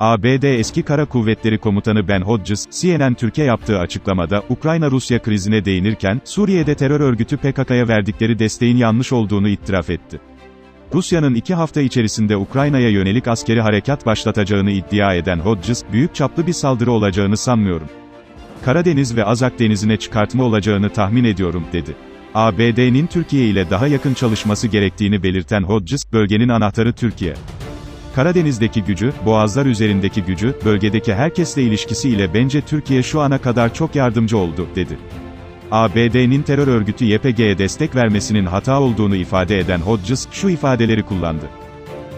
ABD Eski Kara Kuvvetleri Komutanı Ben Hodges, CNN Türkiye yaptığı açıklamada, Ukrayna-Rusya krizine değinirken, Suriye'de terör örgütü PKK'ya verdikleri desteğin yanlış olduğunu itiraf etti. Rusya'nın iki hafta içerisinde Ukrayna'ya yönelik askeri harekat başlatacağını iddia eden Hodges, büyük çaplı bir saldırı olacağını sanmıyorum. Karadeniz ve Azak denizine çıkartma olacağını tahmin ediyorum, dedi. ABD'nin Türkiye ile daha yakın çalışması gerektiğini belirten Hodges, bölgenin anahtarı Türkiye. Karadeniz'deki gücü, Boğazlar üzerindeki gücü, bölgedeki herkesle ilişkisi ile bence Türkiye şu ana kadar çok yardımcı oldu, dedi. ABD'nin terör örgütü YPG'ye destek vermesinin hata olduğunu ifade eden Hodges, şu ifadeleri kullandı.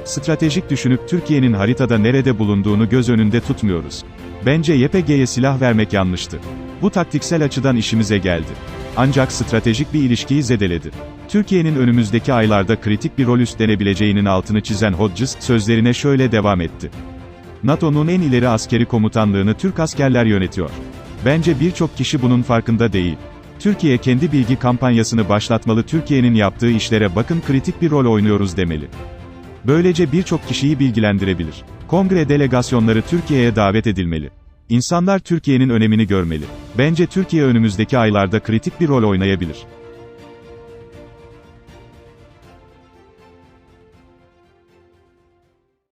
Stratejik düşünüp Türkiye'nin haritada nerede bulunduğunu göz önünde tutmuyoruz. Bence YPG'ye silah vermek yanlıştı. Bu taktiksel açıdan işimize geldi. Ancak stratejik bir ilişkiyi zedeledi. Türkiye'nin önümüzdeki aylarda kritik bir rol üstlenebileceğinin altını çizen Hodges, sözlerine şöyle devam etti. NATO'nun en ileri askeri komutanlığını Türk askerler yönetiyor. Bence birçok kişi bunun farkında değil. Türkiye kendi bilgi kampanyasını başlatmalı Türkiye'nin yaptığı işlere bakın kritik bir rol oynuyoruz demeli. Böylece birçok kişiyi bilgilendirebilir. Kongre delegasyonları Türkiye'ye davet edilmeli. İnsanlar Türkiye'nin önemini görmeli. Bence Türkiye önümüzdeki aylarda kritik bir rol oynayabilir.